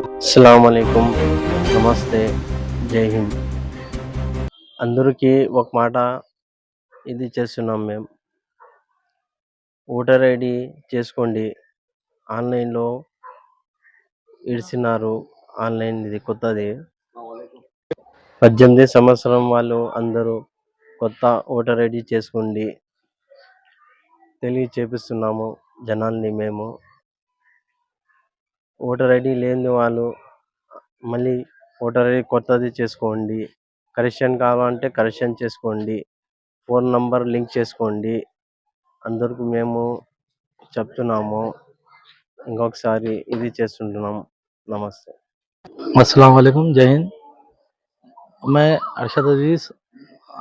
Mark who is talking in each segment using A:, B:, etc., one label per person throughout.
A: అస్సలామలైకుం నమస్తే. జై హింద్. అందరికీ ఒక మాట ఇది చేస్తున్నాం మేము ఓటర్ ఐడి చేసుకోండి. ఆన్లైన్లో ఇడిచినారు ఆన్లైన్ ఇది కొత్తది. పద్దెనిమిది సంవత్సరం వాళ్ళు అందరూ కొత్త ఓటర్ ఐడి చేసుకోండి. తెలియ చేపిస్తున్నాము జనాల్ని మేము. ఓటర్ ఐడి లేని వాళ్ళు మళ్ళీ ఓటర్ ఐడి కొత్తది చేసుకోండి కరెక్షన్ కావాలంటే కరెక్షన్ చేసుకోండి ఫోన్ నంబర్ లింక్ చేసుకోండి అందరికి మేము చెప్తున్నాము ఇంకొకసారి ఇది చేస్తుంటున్నాం నమస్తే
B: अस्सलाम वालेकुम जय हिंद मैं अरशद अजीज़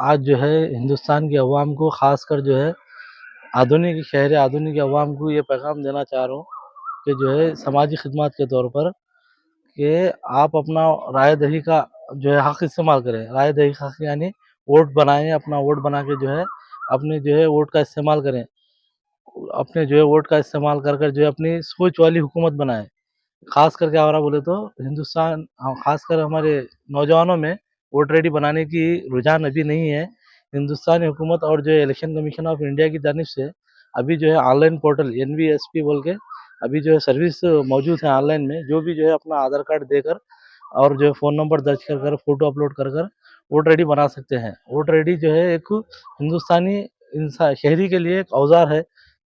B: आज जो है हिंदुस्तान की अवाम को ख़ासकर जो है आधुनिक शहर आधुनिक अवाम को ये पैगाम देना चाह रहा हूँ कि जो है समाजी खिदमत के तौर पर कि आप अपना राय दही का जो है हक़ इस्तेमाल करें। राय दही का हक़ यानी वोट बनाएँ, अपना वोट बना के जो है अपने जो है वोट का इस्तेमाल करें। अपने जो है वोट का इस्तेमाल कर कर जो है अपनी सोच वाली हुकूमत बनाएँ। खास करके क्या हो बोले तो हिंदुस्तान ख़ास कर हमारे नौजवानों में वोट रेडी बनाने की रुझान अभी नहीं है। हिंदुस्तानी हुकूमत और जो है इलेक्शन कमीशन ऑफ़ इंडिया की जानिब से अभी जो है ऑनलाइन पोर्टल एनवीएसपी बोल के अभी जो है सर्विस मौजूद है ऑनलाइन में, जो भी जो है अपना आधार कार्ड देकर और जो है फ़ोन नंबर दर्ज कर कर फ़ोटो अपलोड कर कर वोट रेडी बना सकते हैं। वोट रेडी जो है एक हिंदुस्तानी इंसान शहरी के लिए एक औज़ार है।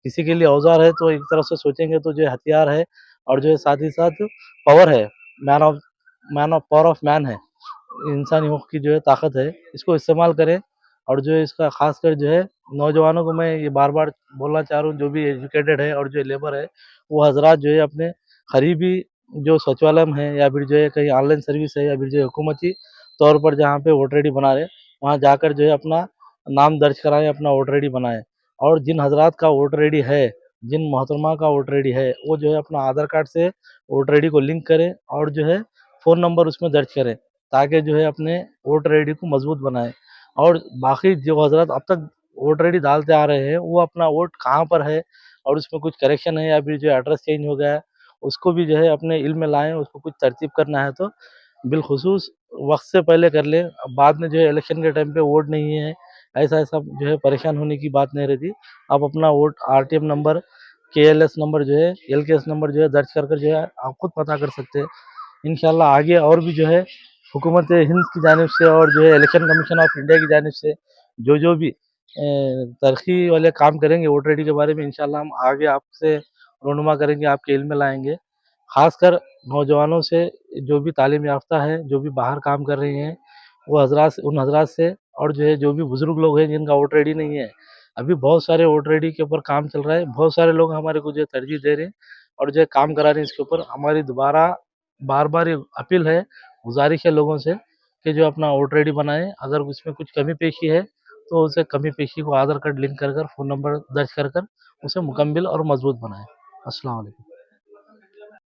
B: किसी के लिए औज़ार है तो एक तरफ़ से सोचेंगे तो जो हथियार है और जो है साथ ही साथ पावर है। Man of man of power of man है। इंसानी हक की जो है ताकत है। इसको इस्तेमाल करें। और जो इसका खासकर जो है नौजवानों को मैं ये बार बार बोलना चाह रहा हूँ, जो भी एजुकेटेड है और जो लेबर है, वो हजरात जो है अपने करीबी जो शौचालय है या फिर जो है कहीं ऑनलाइन सर्विस है या फिर जो हुकूमती तौर पर जहाँ पे वोटर आईडी बना रहे वहाँ जाकर जो है अपना नाम दर्ज कराएँ, अपना वोटर आई बनाएँ। और जिन हजरात का वोटर आईडी है, जिन मोहतरमा का वोटर आईडी है, वो जो है अपना आधार कार्ड से वोटर आईडी को लिंक करें और जो है फ़ोन नंबर उसमें दर्ज करें, ताकि जो है अपने वोटर आईडी को मज़बूत बनाएँ। और बाकी जो हज़रत अब तक वोटर आई डालते आ रहे हैं, वो अपना वोट कहाँ पर है और उसमें कुछ करेक्शन है या फिर जो एड्रेस चेंज हो गया है, उसको भी जो है अपने इल्म में लाएँ, उसको कुछ तरतीब करना है तो बिलखसूस वक्त से पहले कर लें। बाद में जो है इलेक्शन के टाइम पे वोट नहीं है, ऐसा ऐसा जो है परेशान होने की बात नहीं रहती। आप अपना वोट आरटीएम नंबर के एल एस नंबर जो है एल के एस नंबर जो है दर्ज कर कर जो है आप खुद पता कर सकते हैं। इन आगे और भी जो है हुकूमत हिंद की जानब से और जो है इलेक्शन कमीशन ऑफ़ इंडिया की जानब से जो जो भी तरक्की वाले काम करेंगे वोटर आई के बारे में इंशाल्लाह हम आगे आपसे रोनुमा करेंगे, आपके इल्म में लाएँगे। खासकर नौजवानों से जो भी तालीम याफ्ता है, जो भी बाहर काम कर रहे हैं, वो हजरात उन हजरात से और जो है, जो भी बुज़ुर्ग लोग हैं जिनका वोटर आई नहीं है, अभी बहुत सारे वोटर आई के ऊपर काम चल रहा है, बहुत सारे लोग हमारे को जो है तरजीह दे रहे हैं और जो है काम करा रहे हैं इसके ऊपर। हमारी दोबारा बार बार ये अपील है गुजारिश है लोगों से कि जो अपना वोटर आई बनाएँ। अगर उसमें कुछ कमी पेशी है तो उसे कमी पेशी को आधार कार्ड लिंक कर कर, फ़ोन नंबर दर्ज कर कर उसे मुकम्मिल और मज़बूत बनाएँ। अस्सलाम वालेकुम।